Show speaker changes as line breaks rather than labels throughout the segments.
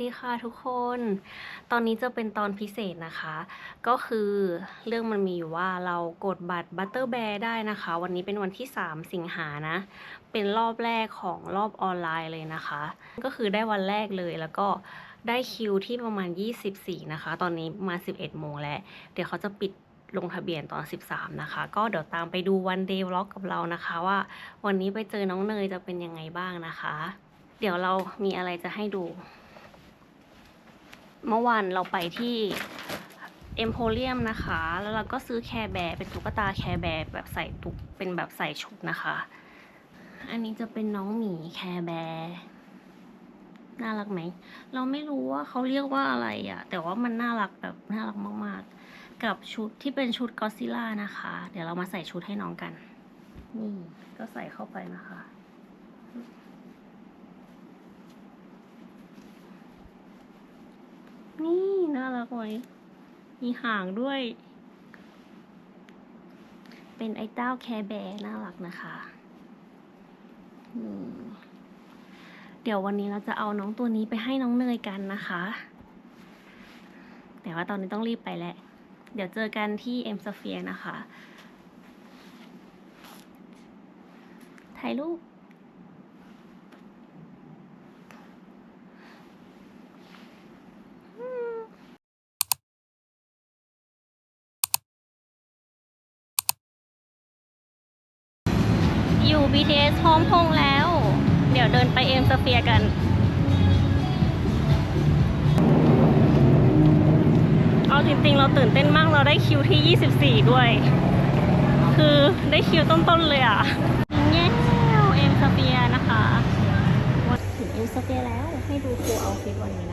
ดีค่ะทุกคน ตอนนี้จะเป็นตอนพิเศษนะคะ ก็คือเรื่องมันมีอยู่ว่าเรากดบัตร Butter Bear ได้นะคะ วันนี้เป็นวันที่ 3 สิงหานะ เป็นรอบแรกของรอบออนไลน์เลยนะคะ ก็คือได้วันแรกเลยแล้วก็ได้คิวที่ประมาณ 24 นะคะ ตอนนี้มา 11 โมงแล้ว เดี๋ยวเขาจะปิดลงทะเบียนตอน 13 นะคะ ก็เดี๋ยวตามไปดูวันเดย์ล็อกกับเรานะคะว่าวันนี้ไปเจอน้องเนยจะเป็นยังไงบ้างนะคะ เดี๋ยวเรามีอะไรจะให้ดู เมื่อวานเราไปที่เอ็มโพเรียมนะคะ แล้วเราก็ซื้อแคร์แบร์เป็นตุ๊กตาแคร์แบร์แบบใส่ตุกเป็นแบบใส่ชุดนะคะ อันนี้จะเป็นน้องหมีแคร์แบร์น่ารักไหม เราไม่รู้ว่าเขาเรียกว่าอะไรอะ่ะแต่ว่ามันน่ารักแบบน่ารักมากๆ กับชุดที่เป็นชุดก็ซิล่านะคะ เดี๋ยวเรามาใส่ชุดให้น้องกัน นี่ก็ใส่เข้าไปนะคะ นี่น่า รักไหมมีหางด้วย เป็นไอ้เต้าแคร์แบร์น่ารักนะคะเดี๋ยววันนี้เราจะเอาน้องตัวนี้ไปให้น้องเนยกันนะคะ แต่ว่าตอนนี้ต้องรีบไปแล้ว เดี๋ยวเจอกันที่เอ็มสเฟียนะคะ ถ่ายรูป อยู่ BTS พร้อมพงแล้ว เดี๋ยวเดินไปเอ็มสเฟียกัน เอาจริงๆ เราตื่นเต้นมากเราได้คิวที่ 24 ด้วย คือได้คิวต้นๆ เลยอะเย้เอ็มสเฟียนะคะ ถึงเอ็มสเฟียแล้วให้ดูครูเอาฟิตวันนี้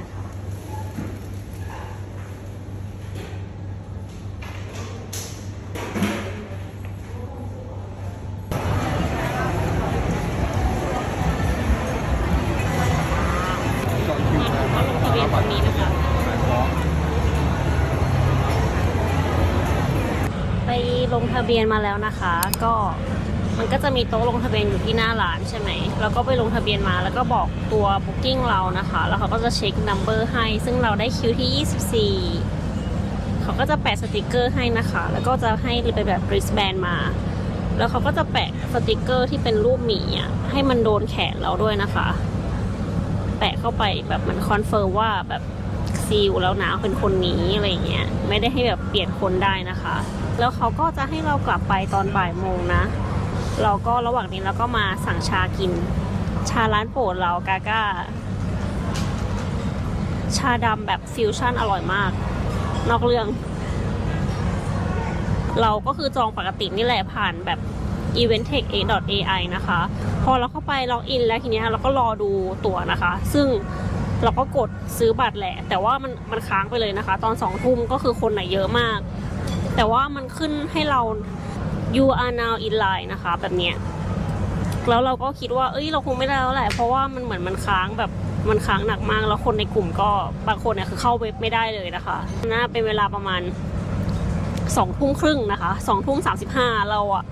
ทะเบียนมาแล้วนะคะ ก็มันก็จะมีโต๊ะลงทะเบียนอยู่ที่หน้าร้านใช่ไหมแล้วก็ไปลงทะเบียนมาแล้วก็บอกตัว booking เรานะคะ แล้วเขาก็จะเช็ค number ให้ ซึ่งเราได้คิวที่ 24 เขาก็จะแปะสติกเกอร์ให้นะคะ แล้วก็จะให้เป็นแบบ wristband มา แล้วเขาก็จะแปะสติกเกอร์ที่เป็นรูปหมีอะให้มันโดนแขนเราด้วยนะคะ แปะเข้าไปแบบมันคอนเฟิร์มว่าแบบซีลแล้วนะเป็นคนนี้อะไรเงี้ย ไม่ได้ให้แบบเปลี่ยนคนได้นะคะ แล้วเขาก็จะให้เรากลับไปตอนบ่ายโมงนะ เราก็ระหว่างนี้เราก็มาสั่งชากิน ชาร้านโปรดเรากาก้า ชาดำแบบฟิวชั่นอร่อยมาก นอกเรื่อง เราก็คือจองปกตินี่แหละผ่านแบบ eventtech.ai นะคะ พอเราเข้าไปล็อกอินแล้วทีนี้เราก็รอดูตั๋วนะคะ ซึ่งเราก็กดซื้อบัตรแหละ แต่ว่ามันมันค้างไปเลยนะคะ ตอนสองทุ่มก็คือคนไหนเยอะมาก แต่ว่ามันขึ้นให้เรา you are now in line นะคะ แบบเนี้ยแล้วเราก็คิดว่า เอ้ย เราคงไม่ได้แล้วแหละ เพราะว่ามันเหมือนมันค้างแบบมันค้างหนักมาก แล้วคนในกลุ่มก็บางคนเนี่ยคือเข้าเว็บไม่ได้เลยนะคะน่าเป็นเวลาประมาณสองทุ่มครึ่งนะคะสองทุ่มสามสิบห้าเราอะ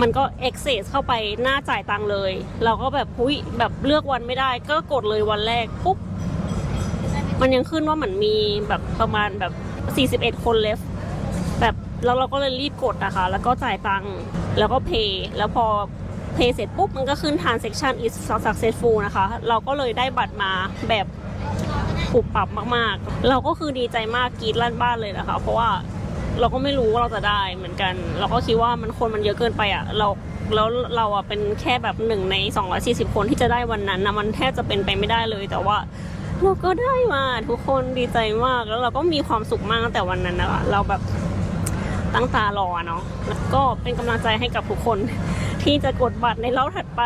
มันก็ access เข้าไปหน้าจ่ายตังเลย เราก็แบบหุยแบบเลือกวันไม่ได้ ก็กดเลยวันแรกปุ๊บ มันยังขึ้นว่าเหมือนมีแบบประมาณแบบ 41 คนเลฟ แบบแล้วเราก็เลยรีบกดนะคะแล้วก็จ่ายตังค์แล้วก็เพย์แล้วพอเพย์เสร็จปุ๊บมันก็ขึ้น transaction is successful นะคะ เราก็เลยได้บัตรมาแบบปุบปรับมากๆ เราก็คือดีใจมากกรีดลั่นบ้านเลยนะคะ เพราะว่าเราก็ไม่รู้ว่าเราจะได้เหมือนกัน เราก็คิดว่ามันคนมันเยอะเกินไปอะเราแล้วเราอะเป็นแค่แบบหนึ่งใน 240 คนที่จะได้วันนั้นนะมันแทบจะเป็นไปไม่ได้เลย แต่ว่าเราก็ได้มาทุกคนดีใจมากแล้วเราก็มีความสุขมากตั้งแต่วันนั้นนะคะเราแบบ ตั้งตารอเนาะแล้วก็เป็นกำลังใจให้กับทุกคนที่จะกดบัตรในรอบถัดไป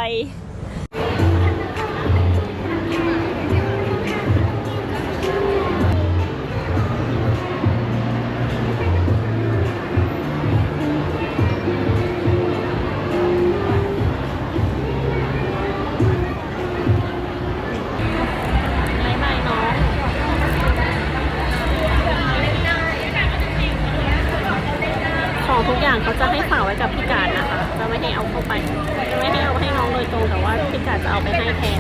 ของทุกอย่างเขาจะให้ฝากไว้กับพี่การนะคะ จะไม่ให้เอาเข้าไป จะไม่ให้เอาให้น้องโดยตรงแต่ว่าพี่การจะเอาไปให้แทน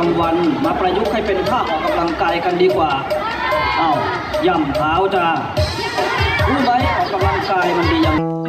า
วัน มาประยุกต์ให้เป็นท่าออกกำลังกา
ยกันดีกว่า เอา้า
ย่ำเท้าจ้า
รู้ไหมออกกำลังกายมันดียัง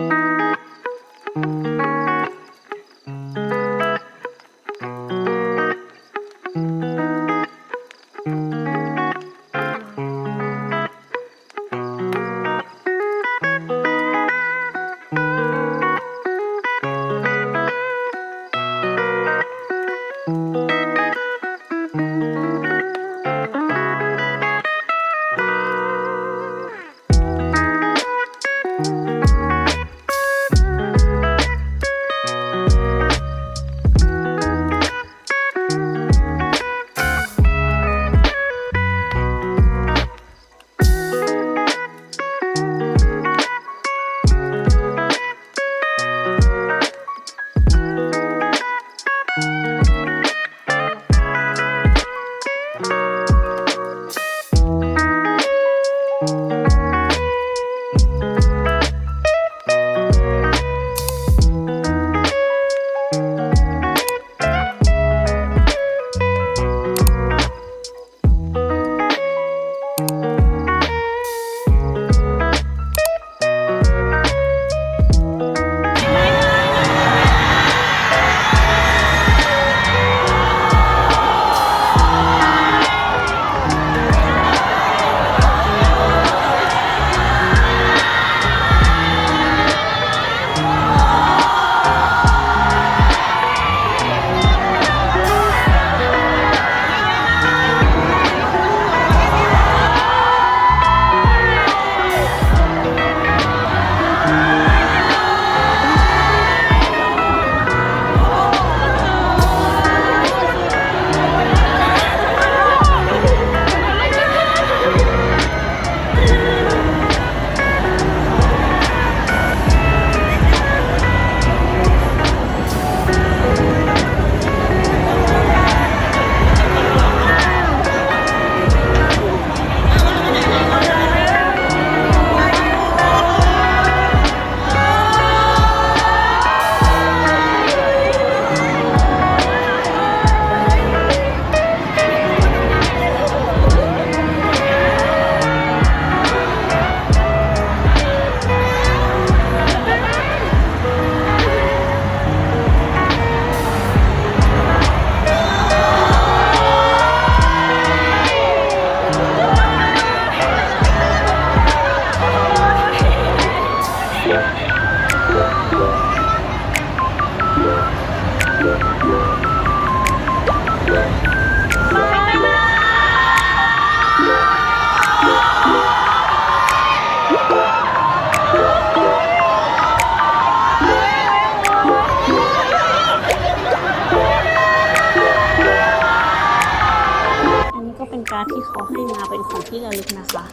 การ์ดที่เขาให้มาเป็นของที่ระลึกนะคะ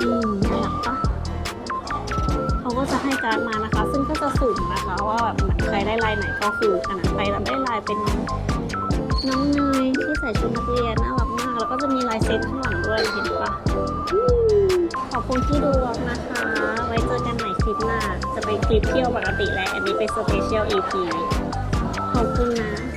อืมน่ารักปะเขาก็จะให้การ์ดมานะคะ ซึ่งก็จะสุ่มนะคะ ว่าแบบใครได้ลายไหนก็คืออันนั้นไปแล้วได้ลายเป็นน้องเนยที่ใส่ชุดนักเรียนน่ารักมาก แล้วก็จะมีลายเซ็ตข้างหลังด้วยเห็นปะอขอบคุณที่ดูวอกนะคะ ไว้เจอกันใหม่คลิปหน้า จะเป็นคลิปเที่ยวปกติและอันนี้เป็นสเปเชียล EP ขอบคุณนะ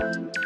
นา